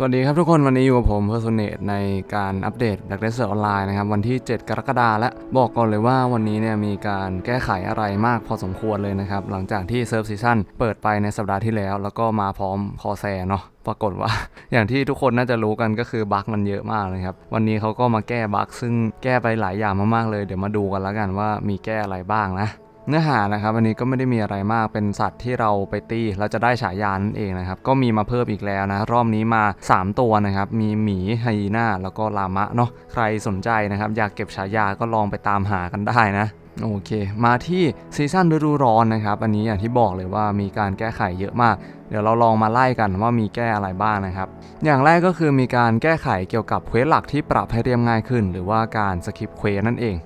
สวัสดีครับทุกคนวันนี้อยู่กับผมเพอร์ n เนตในการอัปเดต Black Desert Online นะครับวันที่ 7 กรกฎาคมและบอกก่อนเลยว่าวันนี้เนี่ยมีการแก้ไขอะไรมากพอสมควรเลยนะครับ หลังจากที่เซิร์ฟซีซั่นเปิดไปในสัปดาห์ที่แล้ว แล้วก็มาพร้อมคอแซเนาะปรากฏว่า อย่างที่ทุกคนน่าจะรู้กันก็คือบั๊กมันเยอะมากเลยครับ วันนี้เขาก็มาแก้บั๊กซึ่งแก้ไปหลายอย่างมากๆเลย เดี๋ยวมาดูกันแล้วกันว่ามีแก้อะไรบ้างนะ เนื้อหานะครับวันนี้ก็ไม่ได้มีอะไรมากเป็นสัตว์ที่เราไปตีเราจะได้ฉายานั่นเองนะครับก็มีมาเพิ่มอีกแล้วนะรอบนี้มา 3 ตัวนะครับมีหมีไฮยีน่าแล้วก็ลามะเนาะใครสนใจนะครับอยากเก็บฉายาก็ลองไปตามหากันได้นะโอเค มาที่ซีซั่นฤดูร้อนนะครับ อันนี้อย่างที่บอกเลยว่ามีการแก้ไขเยอะมาก เดี๋ยวเราลองมาไล่กันว่ามีแก้อะไรบ้างนะครับ อย่างแรกก็คือมีการแก้ไขเกี่ยวกับเควสหลักที่ปรับให้เรียบง่ายขึ้น หรือว่าการสคิปเควสนั่นเอง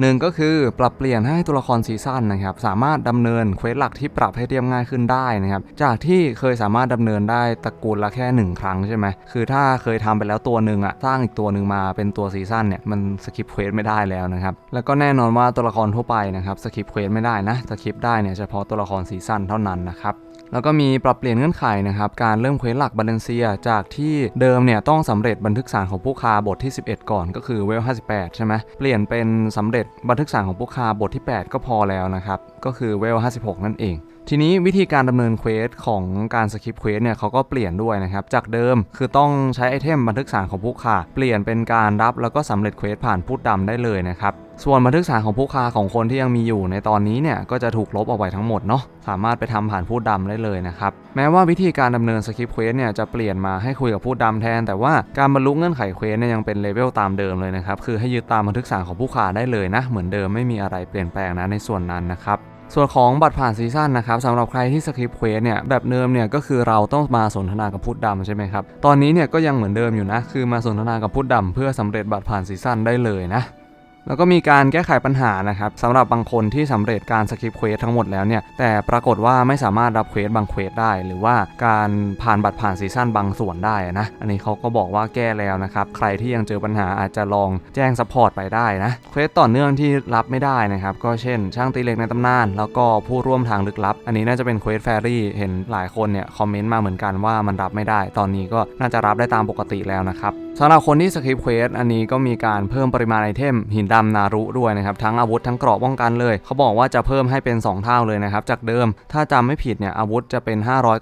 หนึ่งก็คือปรับเปลี่ยนให้ตัวละครซีซั่นนะครับสามารถดำเนินเควสหลักที่ปรับให้เรียบง่ายขึ้นได้นะครับจากที่เคยสามารถดำเนินได้ตระกูลละแค่ 1 ครั้งใช่ไหมคือถ้าเคยทำไปแล้วตัวหนึ่งอะสร้างอีกตัวหนึ่งมาเป็นตัวซีซั่นเนี่ยมันสคิปเควสไม่ได้แล้วนะครับแล้วก็แน่นอนว่าตัวละครทั่วไปนะครับสคิปเควสไม่ได้นะสคิปได้เนี่ยเฉพาะตัวละครซีซั่นเท่านั้นนะครับแล้วก็มีปรับเปลี่ยนเงื่อนไขนะครับการเริ่มเควสหลักบาเลนเซีย จากที่เดิมเนี่ยต้องสำเร็จบันทึกสารของผู้คาบทที่ 11 ก่อนก็คือเวล 58 ใช่ไหมเปลี่ยนเป็นสำเร็จบันทึกสารของผู้คาบทที่ 8 ก็พอแล้วนะครับ ก็คือเวล 56 นั่นเอง ทีนี้วิธีการดำเนินเควสของการสคริปเควสเนี่ยเขาก็เปลี่ยนด้วยนะครับ จากเดิมคือต้องใช้ไอเทมบันทึกสารของผู้คาเปลี่ยนเป็นการรับแล้วก็สำเร็จเควสผ่านพูดดำได้เลยนะครับ ส่วนบันทึกสารของผู้ค้าของคนที่ยังมีอยู่ในตอนนี้เนี่ยก็จะถูกลบออกไปทั้งหมดเนาะสามารถไปทำผ่านพูดดำได้เลยนะครับแม้ว่าวิธีการดำเนินสคริปต์เควสเนี่ยจะเปลี่ยนมาให้คุยกับพูดดำแทน แต่ว่าการบรรลุเงื่อนไขเควสเนี่ยยังเป็นเลเวลตามเดิมเลยนะครับคือให้ยึดตามบันทึกสารของผู้ค้าได้เลยนะเหมือนเดิมไม่มีอะไรเปลี่ยนแปลงนะในส่วนนั้นนะครับ ส่วนของบัตรผ่านซีซั่นนะครับสำหรับใครที่สคริปต์เควสเนี่ยแบบเดิมเนี่ยก็คือเราต้องมาสนทนากับพุทธดำใช่ไหมครับ ตอนนี้เนี่ยก็ยังเหมือนเดิมอยู่นะ คือมาสนทนากับพุทธดำเพื่อสำเร็จบัตรผ่านซีซั่นได้เลยนะ แล้วก็มีการแก้ไขปัญหานะครับสำหรับบางคนที่สำเร็จการสคริปต์เควสทั้งหมดแล้วเนี่ยแต่ปรากฏว่าไม่สามารถรับเควสบางเควสได้ หรือว่าการผ่านบัตรผ่านซีซั่นบางส่วนได้นะอันนี้เขาก็บอกว่าแก้แล้วนะครับใครที่ยังเจอปัญหาอาจจะลองแจ้งซัพพอร์ตไปได้นะเควสต่อเนื่องที่รับไม่ได้นะครับก็เช่น ช่างตีเหล็กในตำนาน แล้วก็ผู้ร่วมทางลึกลับ อันนี้น่าจะเป็นเควสแฟรี่เห็นหลายคนเนี่ยคอมเมนต์มาเหมือนกันว่ามันรับไม่ได้ ตอนนี้ก็น่าจะรับได้ตามปกติแล้วนะครับ สำหรับคนที่สคริปเควสอันนี้ก็มีการเพิ่มปริมาณไอเทมหินดำนารุด้วยนะครับ ทั้งอาวุธทั้งเกราะป้องกันเลย เขาบอกว่าจะเพิ่มให้เป็น 2 เท่าเลยนะครับ จากเดิม ถ้าจำไม่ผิดเนี่ยอาวุธจะเป็น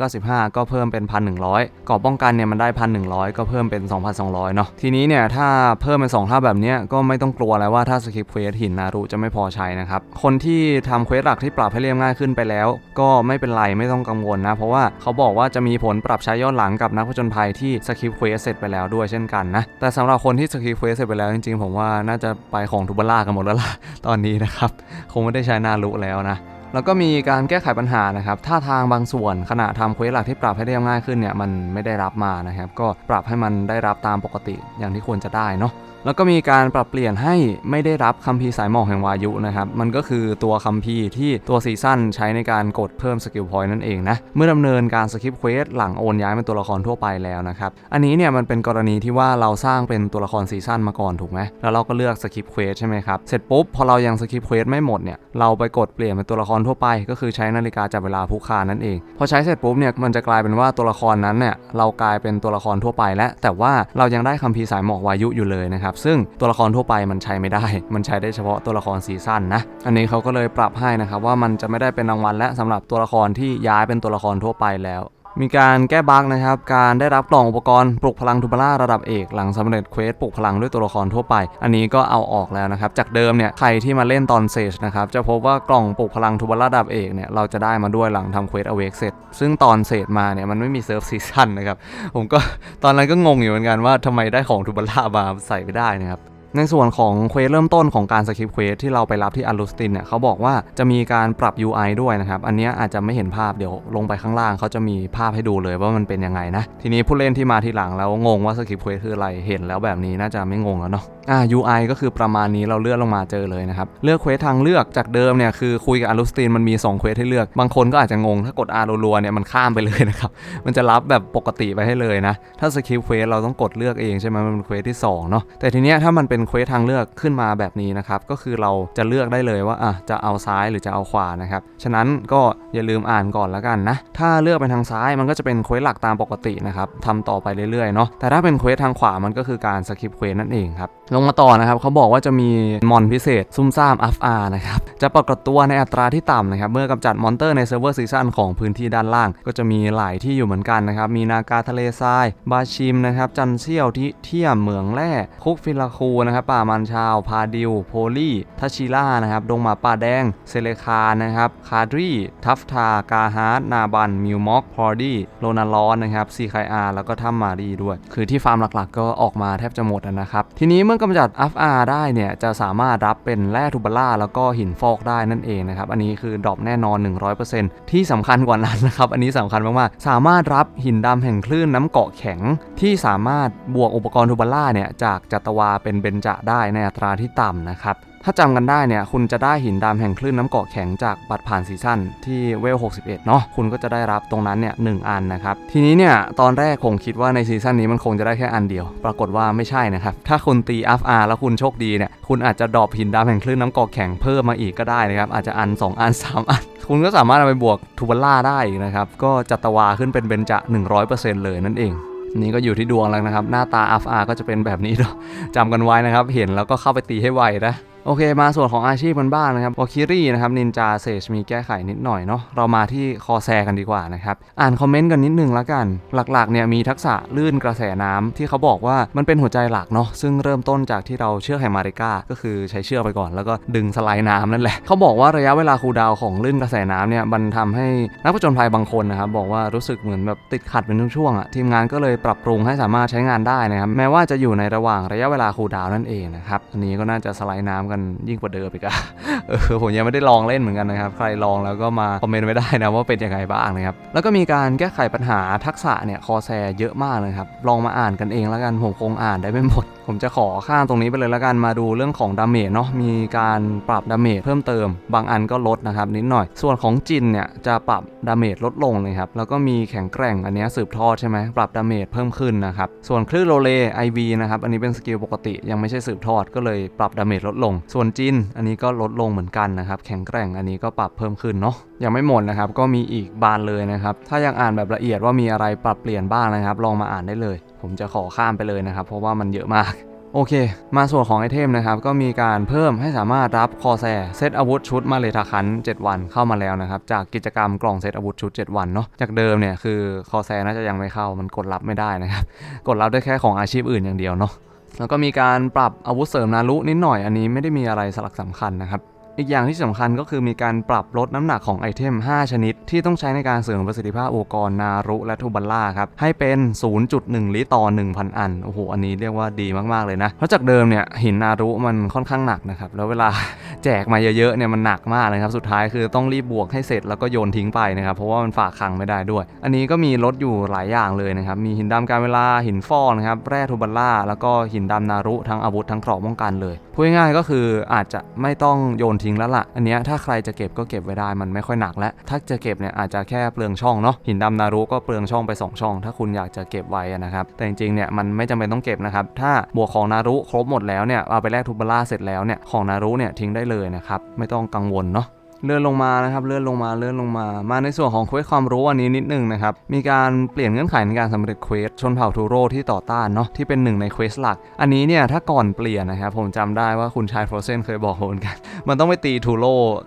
595 ก็เพิ่มเป็น 1,100 เกราะป้องกันเนี่ยมันได้ 1,100 ก็เพิ่มเป็น 2,200 เนาะทีนี้เนี่ยถ้าเพิ่มเป็น 2 เท่าแบบนี้ก็ไม่ต้องกลัวแล้วว่าถ้าสคริปเควสหินนารุจะไม่พอใช้นะครับคนที่ทำเควสหลักที่ปรับให้เรียบง่ายขึ้นไปแล้ว ก็ไม่เป็นไรไม่ต้องกังวลนะเพราะว่าเขาบอกว่าจะมีผลปรับใช้ย้อนหลังกับนักผจญภัยที่สคริปเควสเสร็จไปแล้วด้วยเช่นกันนะ แต่สำหรับคนที่สกีเฟสเสร็จไปแล้วจริงๆ ผมว่าน่าจะไปของทูบล่ากันหมดแล้วล่ะ ตอนนี้นะครับ คงไม่ได้ใช้นารุแล้วนะแล้วก็มีการแก้ไขปัญหานะครับท่าทางบางส่วนขณะทำเควสหลักที่ปรับให้ได้ง่ายขึ้นเนี่ยมันไม่ได้รับมานะครับ ก็ปรับให้มันได้รับตามปกติอย่างที่ควรจะได้เนาะ แล้วก็มีการปรับเปลี่ยนให้ไม่ได้รับคัมภีร์สายหมอกแห่งวายุนะครับ มันก็คือตัวคัมภีร์ที่ตัวซีซั่นใช้ในการกดเพิ่มสกิลพอยต์นั่นเองนะ เมื่อดำเนินการสคิปเควสหลังโอนย้ายเป็นตัวละครทั่วไปแล้วนะครับ อันนี้เนี่ยมันเป็นกรณีที่ว่าเราสร้างเป็นตัวละครซีซั่นมาก่อนถูกไหมแล้วเราก็เลือกสคิปเควสใช่ไหมครับ เสร็จปุ๊บพอเรายังสคิปเควสไม่หมดเนี่ยเราไปกดเปลี่ยนเป็นตัวละครทั่วไป ก็คือใช้นาฬิกาจับเวลาผู้คานั่นเอง พอใช้เสร็จปุ๊บเนี่ยมันจะกลายเป็นว่าตัวละครนั้นเนี่ยเรากลายเป็นตัวละครทั่วไป แล้วแต่ว่าเรายังได้คัมภีร์สายหมอกวายุอยู่เลยนะครับซึ่งตัวละครทั่วไปมันใช้ไม่ได้ มันใช้ได้เฉพาะตัวละครซีซั่นนะ อันนี้เขาก็เลยปรับให้นะครับว่ามันจะไม่ได้เป็นรางวัลและสำหรับตัวละครที่ย้ายเป็นตัวละครทั่วไปแล้ว มีการแก้บั๊กนะครับ การได้รับกล่องอุปกรณ์ปลุกพลังทูบาร่าระดับเอกหลังสำเร็จเควสปลุกพลังด้วยตัวละครทั่วไป อันนี้ก็เอาออกแล้วนะครับ จากเดิมเนี่ยใครที่มาเล่นตอนเซจนะครับจะพบว่ากล่องปลุกพลังทูบาร่าระดับเอกเนี่ยเราจะได้มาด้วยหลังทำเควสอเวกเสร็จ ซึ่งตอนเซจมาเนี่ยมันไม่มีเซิร์ฟซีซั่นนะครับ ผมก็ตอนนั้นก็งงอยู่เหมือนกันว่าทำไมได้ของทูบาร่ามาใส่ไม่ได้นะครับ ในส่วนของเควสเริ่มต้นของการสคริปต์เควสที่เราไปรับที่อารูสตินเนี่ยเขาบอกว่าจะมีการปรับ UI ด้วยนะครับ อันนี้อาจจะไม่เห็นภาพเดี๋ยวลงไปข้างล่างเขาจะมีภาพให้ดูเลยว่ามันเป็นยังไงนะ ทีนี้ผู้เล่นที่มาทีหลังแล้วงงว่าสคริปต์เควสคืออะไรเห็นแล้วแบบนี้น่าจะไม่งงแล้วเนาะ อ่า UI ก็คือประมาณนี้เราเลื่อนลงมาเจอเลยนะครับ เลือกเควสทางเลือกจากเดิมเนี่ยคือคุยกับอารุสตีนมันมี2เควสให้เลือก บางคนก็อาจจะงง ถ้ากด R รัวๆเนี่ยมันข้ามไปเลยนะครับ มันจะรับแบบปกติไปให้เลยนะ ถ้าสคริปเควสเราต้องกดเลือกเองใช่ไหมมันเป็นเควสที่2เนาะ แต่ทีเนี้ยถ้ามันเป็นเควสทางเลือกขึ้นมาแบบนี้นะครับ ก็คือเราจะเลือกได้เลยว่าอะจะเอาซ้ายหรือจะเอาขวานะครับ ฉะนั้นก็อย่าลืมอ่านก่อนแล้วกันนะ ถ้าเลือกไปทางซ้ายมันก็จะเป็นเควสหลักตามปกตินะครับทำต่อไปเรื่อยๆเนาะ แต่ถ้าเป็นเควสทางขวามันก็คือการสคริปเควสนั่นเองครับ ลงมาต่อนะครับเขาบอกว่าจะมีมอนพิเศษ ซุ่มซ่าม FR นะครับจะปรากฏตัวในอัตราที่ต่ำนะครับเมื่อกำจัดมอนเตอร์ในเซิร์ฟเวอร์ซีซั่นของพื้นที่ด้านล่าง ก็จะมีหลายที่อยู่เหมือนกันนะครับมีนากาทะเลทราย บาชิมนะครับจันเซียวที่เทียมเหมืองแร่คุกฟิลาคูนะครับป่ามันชาว พาดิว โพลีทัชิล่านะครับดงหมาป่าแดง เซเลคานะครับคาดรีทัฟทากาฮาร์ดนาบันมิวม็อกพอดี้โลนาลอนนะครับซีไคอาร์แล้วก็ถ้ำมารีด้วย คือที่ฟาร์มหลักๆ ก็ออกมาแทบจะหมดนะครับทีนี้เมื่อกำจัด FR ได้เนี่ยจะสามารถรับเป็นแร่ทูบาร่าแล้วก็หินฟอกได้นั่นเองนะครับ อันนี้คือดรอปแน่นอน 100%ที่สำคัญกว่านั้นนะครับ อันนี้สำคัญมากๆ สามารถรับหินดำแห่งคลื่นน้ำเกาะแข็ง ที่สามารถบวกอุปกรณ์ทูบาร่าเนี่ยจากจัตวาเป็นเบญจะได้ในอัตราที่ต่ำนะครับถ้าจำกันได้เนี่ย คุณจะได้หินดำแห่งคลื่นน้ำเกาะแข็งจากบัตรผ่านซีซั่นที่เวล 61 เนาะคุณก็จะได้รับตรงนั้นเนี่ยหอันนะครับ ทีนี้เนี่ย ตอนแรกผมคิดว่าในซีซั่นนี้มันคงจะได้แค่อันเดียว ปรากฏว่าไม่ใช่นะครับ ถ้าคุณตี FR แล้วคุณโชคดีเนี่ย คุณอาจจะดรอปหินดำแห่งคลื่นน้ำเกาะแข็งเพิ่มมาอีกก็ได้นะครับ อาจจะอัน 2 อัน 3 อัน คุณก็สามารถเอาไปบวกทูบัลล่าได้นะครับ ก็จัตวาขึ้นเป็นเบญจะ 100%เลยนั่นเองนี่ก็อยู่ที่ดวงแล้วนะครับ หน้าตา FR ก็จะเป็นแบบนี้เนาะจำกันไว้นะครับ เห็นแล้วก็เข้าไปตีให้ไวนะ โอเค มาส่วนของอาชีพมันบ้างนะครับวอคิรี่นะครับนินจาเซจมีแก้ไขนิดหน่อยเนาะเรามาที่คอแซกันดีกว่านะครับ อ่านคอมเมนต์กันนิดนึงแล้วกัน หลักๆเนี่ยมีทักษะลื่นกระแสน้ำที่เขาบอกว่ามันเป็นหัวใจหลักเนาะซึ่งเริ่มต้นจากที่เราเชือกไฮมาริก้าก็คือใช้เชือกไปก่อนแล้วก็ดึงสไลด์น้ำนั่นแหละเขาบอกว่าระยะเวลาคูลดาวของลื่นกระแสน้ำเนี่ยมันทำให้นักผจญภัยบางคนนะครับบอกว่ารู้สึกเหมือนแบบติดขัดเป็นช่วงๆอะทีมงานก็เลยปรับปรุงให้สามารถใช้งานได้นะครับแม้ว่าจะอยู่ในระหว่างระยะเวลาคูลดาวนั่นเองนะครับอันนี้ก็น่าจะสไลด์น้ำกันยิ่งกว่าเดิมอีกอะเออผมยังไม่ได้ลองเล่นเหมือนกันนะครับ ใครลองแล้วก็มาคอมเมนต์ไว้ได้นะว่าเป็นยังไงบ้างนะครับ แล้วก็มีการแก้ไขปัญหาทักษะเนี่ยคอแซเยอะมากเลยครับ ลองมาอ่านกันเองแล้วกันผมคงอ่านได้ไม่หมด ผมจะขอข้ามตรงนี้ไปเลยแล้วกันมาดูเรื่องของดาเมจเนาะมีการปรับดาเมจเพิ่มเติม บางอันก็ลดนะครับนิดหน่อย ส่วนของจินเนี่ยจะปรับดาเมจลดลงเลยครับแล้วก็มีแข็งแกร่งอันนี้สืบทอดใช่ไหมปรับดาเมจเพิ่มขึ้นนะครับส่วนคลื่นโรเล IV นะครับอันนี้เป็นสกิลปกติยังไม่ใช่สืบทอดก็เลยปรับดาเมจลดลงส่วนจินอันนี้ก็ลดลงเหมือนกันนะครับ แข็งแกร่งอันนี้ก็ปรับเพิ่มขึ้นเนาะยังไม่หมดนะครับ ก็มีอีกบานเลยนะครับ ถ้ายังอ่านแบบละเอียดว่ามีอะไรปรับเปลี่ยนบ้างนะครับ ลองมาอ่านได้เลย ผมจะขอข้ามไปเลยนะครับ เพราะว่ามันเยอะมากโอเค มาส่วนของไอเทมนะครับ ก็มีการเพิ่มให้สามารถรับคอแซเซตอาวุธชุดมาเลทาคัน 7 วันเข้ามาแล้วนะครับ จากกิจกรรมกล่องเซตอาวุธชุด 7 วันเนาะจากเดิมเนี่ยคือคอแซน่าจะยังไม่เข้ามันกดรับไม่ได้นะครับ กดรับได้แค่ของอาชีพอื่นอย่างเดียวเนาะ แล้วก็มีการปรับอาวุธเสริมนารุนิดหน่อยอันนี้ไม่ได้มีอะไรสลักสำคัญนะครับ อีกอย่างที่สำคัญก็คือมีการปรับลดน้ำหนักของไอเทม 5 ชนิด ที่ต้องใช้ในการเสริมประสิทธิภาพอุปกรณ์นารุและทูบัลล่าครับให้เป็น 0.1 ลิตรต่อ 1,000 อัน โอ้โห อันนี้เรียกว่าดีมาก ๆ เลยนะ เพราะจากเดิมเนี่ยหินนารุมันค่อนข้างหนักนะครับ แล้วเวลาแจกมาเยอะๆเนี่ยมันหนักมากเลยครับ สุดท้ายคือต้องรีบบวกให้เสร็จแล้วก็โยนทิ้งไปนะครับ เพราะว่ามันฝากคลังไม่ได้ด้วย อันนี้ก็มีลดอยู่หลายอย่างเลยนะครับ มีหินดำการเวลาหินฟอนะครับแร่ทูบัลล่าแล้วก็หินดำนารุทั้งอาวุธทั้งเกราะป้องกันเลย พูดง่ายๆก็คืออาจจะไม่ต้องโยนทิ้งแล้วล่ะ อันนี้ถ้าใครจะเก็บก็เก็บไว้ได้มันไม่ค่อยหนักและถ้าจะเก็บเนี่ยอาจจะแค่เปลืองช่องเนาะหินดำนารุก็เปลืองช่องไป 2 ช่อง ถ้าคุณอยากจะเก็บไว้นะครับแต่จริงๆเนี่ยมันไม่จำเป็นต้องเก็บนะครับถ้าบวกของนารุครบหมดแล้วเนี่ยเอาไปแลกทูบาร่าเสร็จแล้วเนี่ยของนารุเนี่ยทิ้งได้เลยนะครับไม่ต้องกังวลเนาะ เลื่อนลงมานะครับเลื่อนลงมาเลื่อนลงมา มาในส่วนของเควสความรู้อันนี้นิดนึงนะครับมีการเปลี่ยนเงื่อนไขในการสำเร็จเควสชนเผ่าทูโรที่ต่อต้านเนาะที่เป็นหนึ่งในเควสหลัก อันนี้เนี่ยถ้าก่อนเปลี่ยนนะครับผมจำได้ว่าคุณชายโฟรเซนเคยบอกเหมือนกัน มันต้องไปตีทูโร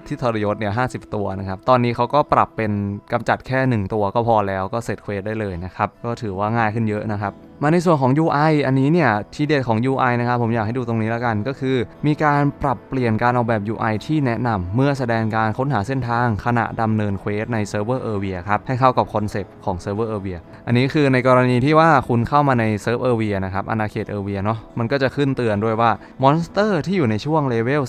ที่ทรยศเนี่ยห้ตัวนะครับตอนนี้เขาก็ปรับเป็นกำจัดแค่ 1 ตัวก็พอแล้วก็เสร็จเควสได้เลยนะครับก็ถือว่าง่ายขึ้นเยอะนะครับ มาในส่วนของ UI อันนี้เนี่ยทีเด็ดของ UI นะครับผมอยากให้ดูตรงนี้แล้วกันก็คือ มีการปรับเปลี่ยนการออกแบบ UI ที่แนะนำเมื่อแสดงการค้นหาเส้นทางขณะดำเนินเควสในเซิร์ฟเวอร์เอเวียครับให้เข้ากับคอนเซปต์ของเซิร์ฟเวอร์เอเวียอันนี้คือในกรณีที่ว่าคุณเข้ามาในเซิร์ฟเออร์เวียนะครับอาณาเขตเอเวียเนาะมันก็จะขึ้นเตือนด้วยว่ามอนสเตอร์ที่อยู่ในช่วงเลเวล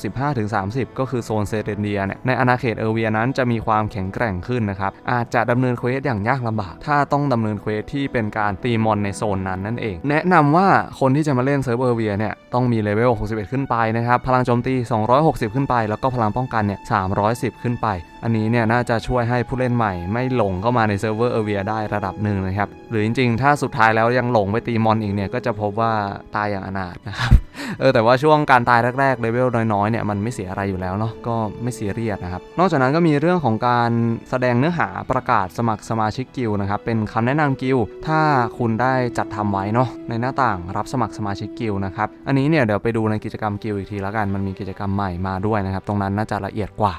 15-30 ก็คือโซนเซเรนเดียเนี่ยในอาณาเขตเอเวียนั้นจะมีความแข็งแกร่งขึ้นนะครับอาจจะดำเนินเควสอย่างยากลำบาก ถ้าต้องดำเนินเควสที่เป็นการตีมอนในโซนนั้นนั่นเอง แนะนำว่าคนที่จะมาเล่นเซิร์ฟเวอร์เวียเนี่ยต้องมีเลเวล 61 ขึ้นไปนะครับ พลังโจมตี 260 ขึ้นไป แล้วก็พลังป้องกันเนี่ย 310 ขึ้นไป อันนี้เนี่ยน่าจะช่วยให้ผู้เล่นใหม่ไม่หลงเข้ามาในเซิร์ฟเวอร์เออร์เวียได้ระดับหนึ่งนะครับ หรือจริงๆ ถ้าสุดท้ายแล้วยังหลงไปตีมอนอีกเนี่ยก็จะพบว่าตายอย่างอนาถนะครับเออแต่ว่าช่วงการตายแรกๆเลเวลน้อยๆเนี่ยมันไม่เสียอะไรอยู่แล้วเนาะก็ไม่เสียเรียดนะครับนอกจากนั้นก็มีเรื่องของการแสดงเนื้อหาประกาศสมัครสมาชิกกิลด์นะครับเป็นคำแนะนำกิลด์ถ้าคุณได้จัดทำไว้เนาะในหน้าต่างรับสมัครสมาชิกกิลด์นะครับอันนี้เนี่ยเดี๋ยวไปดูในกิจกรรมกิลด์อีกทีแล้วกันมันมีกิจกรรมใหม่มาด้วยนะครับตรงนั้นน่าจะละเอียดกว่า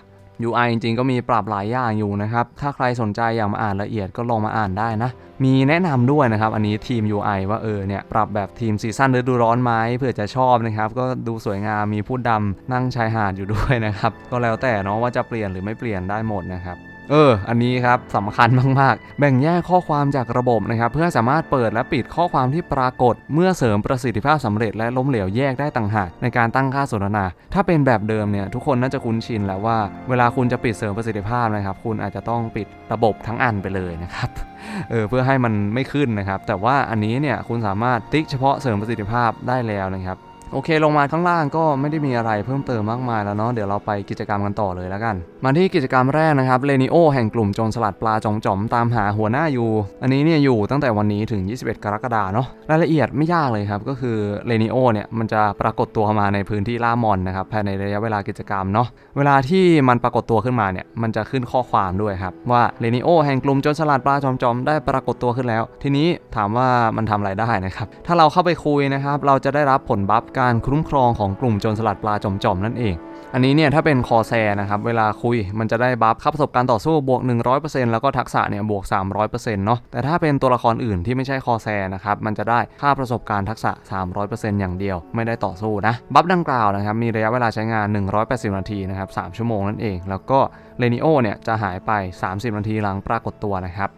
UI จริงๆก็มีปรับหลายอย่างอยู่นะครับ ถ้าใครสนใจอยากมาอ่านละเอียดก็ลองมาอ่านได้นะ มีแนะนำด้วยนะครับ อันนี้ทีม UI ว่าเออเนี่ยปรับแบบทีมซีซั่นฤดูร้อนไหมเผื่อจะชอบนะครับ ก็ดูสวยงามมีพูดดำนั่งชายหาดอยู่ด้วยนะครับ ก็แล้วแต่เนาะว่าจะเปลี่ยนหรือไม่เปลี่ยนได้หมดนะครับ เออ อันนี้ครับสำคัญมากๆ แบ่งแยกข้อความจากระบบนะครับ เพื่อสามารถเปิดและปิดข้อความที่ปรากฏ เมื่อเสริมประสิทธิภาพสำเร็จและล้มเหลวแยกได้ต่างหากในการตั้งค่าสนทนา ถ้าเป็นแบบเดิมเนี่ยทุกคนน่าจะคุ้นชินแล้วว่า เวลาคุณจะปิดเสริมประสิทธิภาพนะครับ คุณอาจจะต้องปิดระบบทั้งอันไปเลยนะครับเออเพื่อให้มันไม่ขึ้นนะครับ แต่ว่าอันนี้เนี่ยคุณสามารถติ๊กเฉพาะเสริมประสิทธิภาพได้แล้วนะครับโอเค ลงมาข้างล่างก็ไม่ได้มีอะไรเพิ่มเติมมากมายแล้วเนาะเดี๋ยวเราไปกิจกรรมกันต่อเลยแล้วกัน มาที่กิจกรรมแรกนะครับเลนิโอแห่งกลุ่มโจรสลัดปลาจอมจอมตามหาหัวหน้าอยู่ อันนี้เนี่ยอยู่ตั้งแต่วันนี้ถึง 21 กรกฎาเนาะรายละเอียดไม่ยากเลยครับ ก็คือเลนิโอเนี่ยมันจะปรากฏตัวมาในพื้นที่ล่ามอนนะครับภายในระยะเวลากิจกรรมเนาะเวลาที่มันปรากฏตัวขึ้นมาเนี่ยมันจะขึ้นข้อความด้วยครับว่าเลนิโอแห่งกลุ่มโจรสลัดปลาจอมจอมได้ปรากฏตัวขึ้นแล้ว ทีนี้ถามว่ามันทำอะไรได้นะครับถ้าเราเข้าไปคุยนะครับเราจะได้รับผลบัฟการคุ้มครองของกลุ่มโจรสลัดปลาจอมจอมนั่นเอง อันนี้เนี่ยถ้าเป็นคอแซนะครับเวลาคุยมันจะได้บัฟค่าประสบการณ์ต่อสู้บวก 100%แล้วก็ทักษะเนี่ยบวก 300%เนาะแต่ถ้าเป็นตัวละครอื่นที่ไม่ใช่คอแซนะครับมันจะได้ค่าประสบการณ์ทักษะ 300%อย่างเดียว ไม่ได้ต่อสู้นะบัฟดังกล่าวนะครับมีระยะเวลาใช้งาน 180 นาทีนะครับ3ชั่วโมงนั่นเอง แล้วก็เลนิโอเนี่ยจะหายไป 30 นาทีหลังปรากฏตัวนะครับ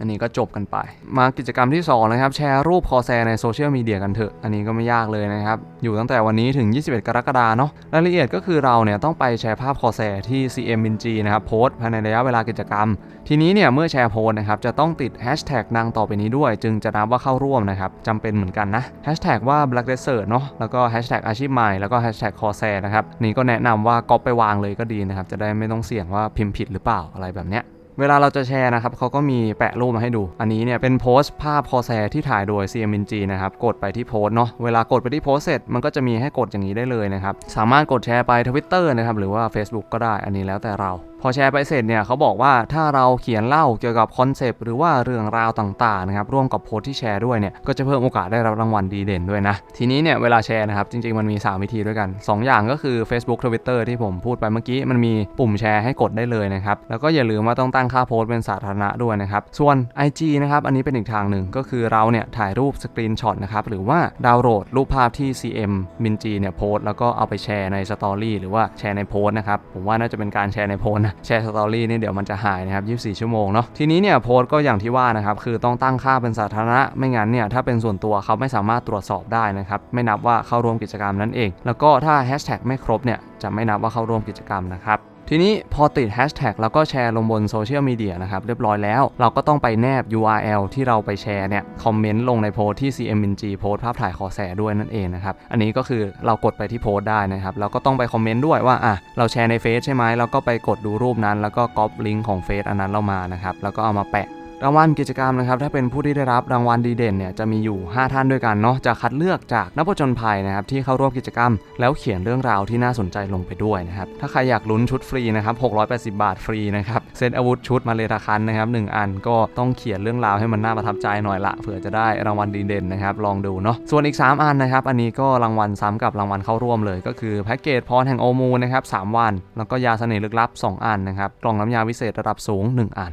อันนี้ก็จบกันไป มากิจกรรมที่ 2 นะครับ แชร์รูปคอแซในโซเชียลมีเดียกันเถอะ อันนี้ก็ไม่ยากเลยนะครับ อยู่ตั้งแต่วันนี้ถึง 21 กรกฎาเนาะรายละเอียดก็คือเราเนี่ยต้องไปแชร์ภาพคอแซที่ CM m i n g นะครับโพสต์ภายในระยะเวลากิจกรรม ทีนี้เนี่ยเมื่อแชร์โพสต์นะครับจะต้องติดแฮชแท็กดังต่อไปนี้ด้วย จึงจะนับว่าเข้าร่วมนะครับจำเป็นเหมือนกันนะแฮชแท็กว่า Black Desert เนาะแล้วก็แฮชแท็กอาชีพใหม่แล้วก็แฮชแท็กคอแซนะครับนี่ก็แนะนำว่าก๊อปไปวางเลยก็ดีนะครับจะได้ไม่ต้องเสี่ยงว่าพิมพ์ผิดหรือเปล่าอะไรแบบเนี้ย เวลาเราจะแชร์นะครับเขาก็มีแปะรูปมาให้ดู อันนี้เนี่ยเป็นโพสต์ภาพคอแซที่ถ่ายโดย CMNG นะครับกดไปที่โพสต์เนาะเวลากดไปที่โพสเสร็จมันก็จะมีให้กดอย่างนี้ได้เลยนะครับสามารถกดแชร์ไป Twitter นะครับหรือว่า Facebook ก็ได้อันนี้แล้วแต่เรา พอแชร์ไปเสร็จเนี่ยเขาบอกว่าถ้าเราเขียนเล่าเกี่ยวกับคอนเซปต์หรือว่าเรื่องราวต่างๆนะครับร่วมกับโพสที่แชร์ด้วยเนี่ยก็จะเพิ่มโอกาสได้รับรางวัลดีเด่นด้วยนะ ทีนี้เนี่ยเวลาแชร์นะครับจริงๆมันมี 3 วิธีด้วยกัน 2 อย่างก็คือ Facebook Twitter ที่ผมพูดไปเมื่อกี้มันมีปุ่มแชร์ให้กดได้เลยนะครับแล้วก็อย่าลืมว่าต้องตั้งค่าโพสเป็นสาธารณะด้วยนะครับส่วน IG นะครับอันนี้เป็นอีกทางหนึ่งก็คือเราเนี่ยถ่ายรูปสกรีนช็อตนะครับหรือว่าดาวน์โหลดรูปภาพที่ CM m i n g เนี่ยโพสแล้วก็เอาไปแชร์ในสตอรี่หรือว่าแชร์ในโพสนะครับผมว่าน่าจะเป็นการแชร์ในโพสนะแชร์สตอรี่นี่เดี๋ยวมันจะหายนะครับ 24 ชั่วโมงเนาะทีนี้เนี่ยโพสต์ก็อย่างที่ว่านะครับคือต้องตั้งค่าเป็นสาธารณะไม่งั้นเนี่ยถ้าเป็นส่วนตัวเขาไม่สามารถตรวจสอบได้นะครับไม่นับว่าเข้าร่วมกิจกรรมนั่นเอง แล้วก็ถ้าแฮชแท็กไม่ครบเนี่ยจะไม่นับว่าเข้าร่วมกิจกรรมนะครับ ทีนี้พอติดแฮชแท็กแล้วก็แชร์ลงบนโซเชียลมีเดียนะครับเรียบร้อยแล้ว เราก็ต้องไปแนบ URL ที่เราไปแชร์เนี่ยคอมเมนต์ลงในโพสที่ CMNG โพสภาพถ่ายคอแสด้วยนั่นเองนะครับ อันนี้ก็คือเรากดไปที่โพสได้นะครับแล้วก็ต้องไปคอมเมนต์ด้วยว่าอะเราแชร์ในเฟซใช่ไหมเราก็ไปกดดูรูปนั้น แล้วก็ก๊อปลิงก์ของเฟซอันนั้นเรามานะครับแล้วก็เอามาแปะ รางวัลกิจกรรมนะครับถ้าเป็นผู้ที่ได้รับรางวัลดีเด่นเนี่ยจะมีอยู่ 5 ท่านด้วยกันเนาะจะคัดเลือกจากนักผจญภัยนะครับที่เข้าร่วมกิจกรรม แล้วเขียนเรื่องราวที่น่าสนใจลงไปด้วยนะครับถ้าใครอยากลุ้นชุดฟรีนะครับ680 บาทฟรีนะครับเซตอาวุธชุดมาเลทาคันนะครับหนึ่งอันก็ต้องเขียนเรื่องราวให้มันน่าประทับใจหน่อยละเผื่อจะได้รางวัลดีเด่นนะครับลองดูเนาะส่วนอีก 3 อันนะครับอันนี้ก็รางวัลซ้ำกับรางวัลเข้าร่วมเลย ก็คือแพ็กเกจพรแห่งโอมูนะครับ3วัน แล้วก็ยาเสน่ห์ลึกลับ 2 อันนะครับกล่องน้ำยาวิเศษระดับสูง 1 อัน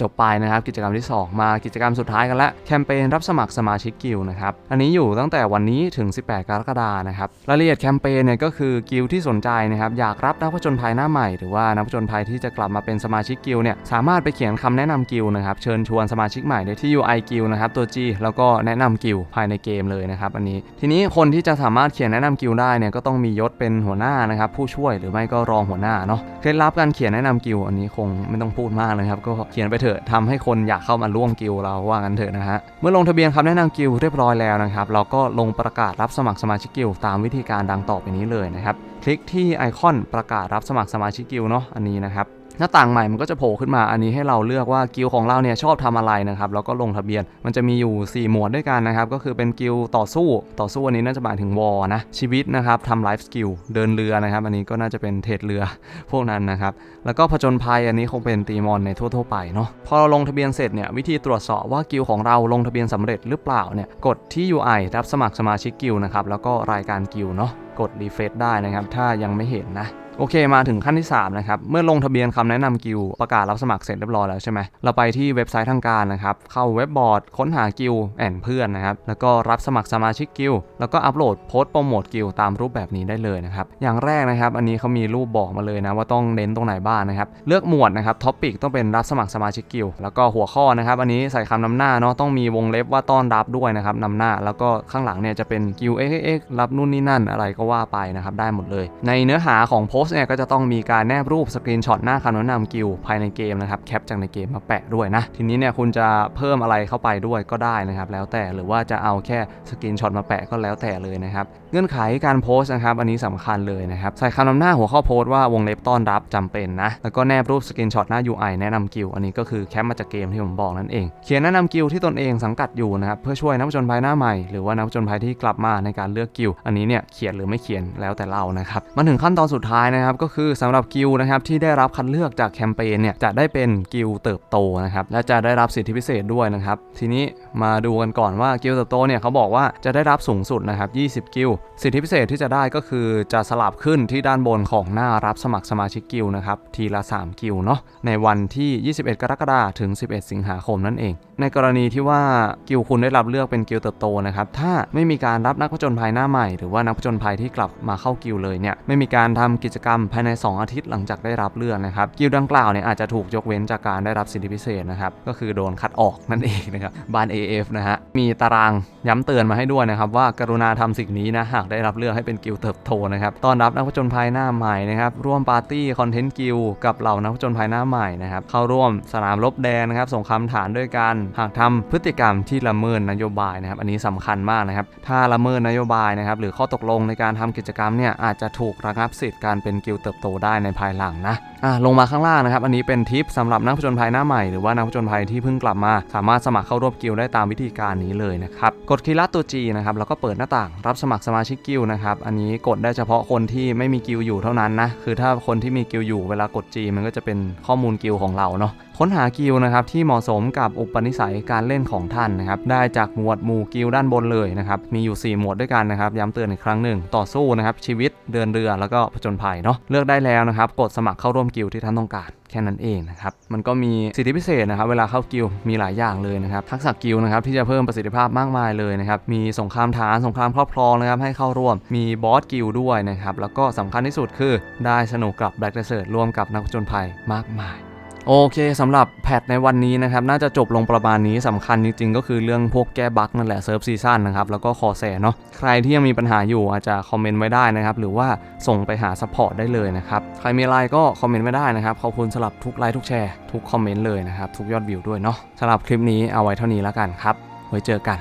จบไปนะครับกิจกรรมที่ 2 มากิจกรรมสุดท้ายกันละแคมเปญรับสมัครสมาชิกกิลนะครับอันนี้อยู่ตั้งแต่วันนี้ถึง 18 กรกฎานะครับรายละเอียดแคมเปญเนี่ยก็คือกิลที่สนใจนะครับอยากรับนักผจญภัยหน้าใหม่หรือว่านักผจญภัยที่จะกลับมาเป็นสมาชิกกิลเนี่ยสามารถไปเขียนคำแนะนำกิลนะครับเชิญชวนสมาชิกใหม่ได้ที่ UI กิลนะครับตัว G แล้วก็แนะนำกิลภายในเกมเลยนะครับอันนี้ทีนี้คนที่จะสามารถเขียนแนะนำกิลได้เนี่ยก็ต้องมียศเป็นหัวหน้านะครับผู้ช่วยหรือไม่ก็รองหัวหน้าเนาะเคล็ดลับการเขียนแนะนำกิลอันนี้คงไม่ต้องพูดมากเลยครับก็เขียนขียนไปเถอะทำให้คนอยากเข้ามาร่วมกิลเราว่างั้นเถอะนะฮะเมื่อลงทะเบียนคำแนะนำกิลเรียบร้อยแล้วนะครับเราก็ลงประกาศรับสมัครสมาชิกกิลตามวิธีการดังต่อไปนี้เลยนะครับคลิกที่ไอคอนประกาศรับสมัครสมาชิกกิลเนาะอันนี้นะครับ หน้าต่างใหม่มันก็จะโผล่ขึ้นมาอันนี้ให้เราเลือกว่ากิลด์ของเราเนี่ยชอบทำอะไรนะครับแล้วก็ลงทะเบียน มันจะมีอยู่ 4 หมวดด้วยกันนะครับก็คือเป็นกิลด์ต่อสู้ต่อสู้อันนี้น่าจะหมายถึงวอนะชีวิตนะครับทำไลฟ์สกิลเดินเรือนะครับ อันนี้ก็น่าจะเป็นเทรดเรือพวกนั้นนะครับแล้วก็ผจญภัยอันนี้คงเป็นตีมอนในทั่วๆไปเนาะพอเราลงทะเบียนเสร็จเนี่ยวิธีตรวจสอบว่ากิลด์ของเราลงทะเบียนสำเร็จหรือเปล่าเนี่ยกดที่ UI รับสมัครสมาชิกกิลด์นะครับแล้วก็รายการกิลด์เนาะกดรีเฟซได้นะครับถ้ายังไม่เห็นนะ โอเคมาถึงขั้นที่ 3 นะครับ เมื่อลงทะเบียนคำแนะนำกิลประกาศรับสมัครเสร็จเรียบร้อยแล้วใช่ไหมเราไปที่เว็บไซต์ทางการนะครับ เข้าเว็บบอร์ดค้นหากิลแอนเพื่อนนะครับ แล้วก็รับสมัครสมาชิกกิลแล้วก็อัปโหลดโพสต์โปรโมทกิลตามรูปแบบนี้ได้เลยนะครับ อย่างแรกนะครับ อันนี้เขามีรูปบอกมาเลยนะว่าต้องเน้นตรงไหนบ้างนะครับ เลือกหมวดนะครับท็อปิกต้องเป็นรับสมัครสมาชิกกิลแล้วก็หัวข้อนะครับ อันนี้ใส่คำนำหน้าเนาะต้องมีวงเล็บว่าต้อนรับด้วยนะครับนำหน้า แล้วก็ข้างหลังเนี่ยจะเป็นกิลเอ็กเอ็กรับนู่นนี่นั่นอะไรก็ว่าไปนะครับได้หมดเลย ในเนื้อหาของโพสต์เนี่ยก็จะต้องมีการแนบรูปสกรีนช็อตหน้าคำแนะนำกิลภายในเกมนะครับแคปจากในเกมมาแปะด้วยนะ ทีนี้เนี่ยคุณจะเพิ่มอะไรเข้าไปด้วยก็ได้นะครับแล้วแต่หรือว่าจะเอาแค่สกรีนช็อตมาแปะก็แล้วแต่เลยนะครับเงื่อนไขการโพสต์นะครับอันนี้สำคัญเลยนะครับใส่คำนำหน้าหัวข้อโพสต์ว่าวงเล็บต้อนรับจำเป็นนะแล้วก็แนบรูปสกรีนช็อตหน้า UI แนะนำกิลอันนี้ก็คือแคปมาจากเกมที่ผมบอกนั่นเองเขียนแนะนำกิลที่ตนเองสังกัดอยู่นะครับเพื่อช่วยนักผจญภัยหน้าใหม่หรือว่านักผจญภัยที่กลับมาในการเลือกกิลอันนี้เนี่ยเขียนหรือไม่เขียนแล้วแต่เรานะครับมาถึงขั้นตอนสุดท้ายนะครับก็คือสำหรับกิลนะครับที่ได้รับคัดเลือกจากแคมเปญเนี่ยจะได้เป็นกิลเติบโตนะครับและจะได้รับสิทธิพิเศษด้วยนะครับทีนี้มาดูกันก่อนว่ากิลเติบโตเนี่ยเขาบอกว่าจะได้รับสูงสุดนะครับ 20 กิลสิทธิพิเศษที่จะได้ก็คือจะสลับขึ้นที่ด้านบนของหน้ารับสมัครสมาชิกกิลนะครับทีละ 3 กิลเนาะในวันที่ 21 กรกฎาคมถึง 11 สิงหาคมนั่นเอง ในกรณีที่ว่ากิลคุณได้รับเลือกเป็นกิลเติบโตนะครับ ถ้าไม่มีการรับนักผจญภัยหน้าใหม่หรือว่านักผจญภัยที่กลับมาเข้ากิลเลยเนี่ยไม่มีการทำกิจกรรมภายใน 2 อาทิตย์หลังจากได้รับเลือกนะครับกิลดังกล่าวเนี่ยอาจจะถูกยกเว้นจากการได้รับสิทธิพิเศษนะครับก็คือโดนคัดออกนั่นเองนะครับบ้าน AF นะฮะมีตารางย้ำเตือนมาให้ด้วยนะครับว่ากรุณาทำสิ่งนี้นะหากได้รับเลือกให้เป็นกิลเติบโตนะครับต้อนรับนักผจญภัยหน้าใหม่นะครับร่วมปาร์ตี้คอนเทนต์กิลกับเหล่านักผจญภัยหน้าใหม่นะครับเข้าร่วมสนามรบแดงนะครับสงคำฐานด้วยกันหากทำพฤติกรรมที่ละเมิดนโยบายนะครับ อันนี้สำคัญมากนะครับ ถ้าละเมิดนโยบายนะครับ หรือข้อตกลงในการทำกิจกรรมเนี่ยอาจจะถูกระงับสิทธิ์การเป็นกิลด์เติบโตได้ในภายหลังนะอะลงมาข้างล่างนะครับ อันนี้เป็นทิปสำหรับนักผจญภัยหน้าใหม่หรือว่านักผจญภัยที่เพิ่งกลับมา สามารถสมัครเข้าร่วมกิลด์ได้ตามวิธีการนี้เลยนะครับกดคีย์ลัดตัว G นะครับแล้วก็เปิดหน้าต่างรับสมัครสมาชิกกิลด์นะครับอันนี้กดได้เฉพาะคนที่ไม่มีกิลด์อยู่เท่านั้นนะคือถ้าคนที่มีกิลด์อยู่เวลากด G มันก็จะเป็นข้อมูลกิลด์ของเราเนาะ ค้นหากิลด์นะครับที่เหมาะสมกับอุปนิสัยการเล่นของท่านนะครับได้จากหมวดหมู่กิลด์ด้านบนเลยนะครับมีอยู่ 4 หมวดด้วยกันนะครับย้ำเตือนอีกครั้งหนึ่งต่อสู้นะครับชีวิตเดินเรือแล้วก็ผจญภัยเนาะเลือกได้แล้วนะครับกดสมัครเข้าร่วมกิลด์ที่ท่านต้องการแค่นั้นเองนะครับ มันก็มีสิทธิพิเศษนะครับ เวลาเข้ากิลด์มีหลายอย่างเลยนะครับ ทักษะกิลด์นะครับที่จะเพิ่มประสิทธิภาพมากมายเลยนะครับ มีสงครามฐานสงครามครอบครองนะครับให้เข้าร่วม มีบอสกิลด์ด้วยนะครับ แล้วก็สำคัญที่สุดคือได้สนุกกับ Black Desert ร่วมกับนักผจญภัยมากมาย โอเคสำหรับแพทในวันนี้นะครับ น่าจะจบลงประมาณนี้สำคัญจริงๆ ก็คือเรื่องพวกแก้บั๊กนั่นแหละเซิร์ฟซีซั่นนะครับ แล้วก็คอแสเนาะใครที่ยังมีปัญหาอยู่อาจจะคอมเมนต์ไว้ได้นะครับ หรือว่าส่งไปหาซัพพอร์ตได้เลยนะครับ ใครมีอะไรก็คอมเมนต์ไว้ได้นะครับ ขอบคุณสำหรับทุกไลค์ทุกแชร์ทุกคอมเมนต์เลยนะครับ ทุกยอดวิวด้วยเนาะสำหรับคลิปนี้เอาไว้เท่านี้แล้วกันครับไว้เจอกัน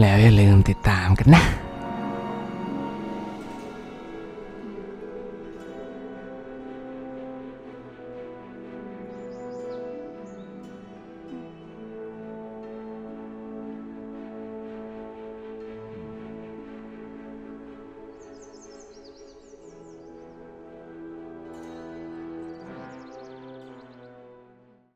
แล้วอย่าลืมติดตามกันนะ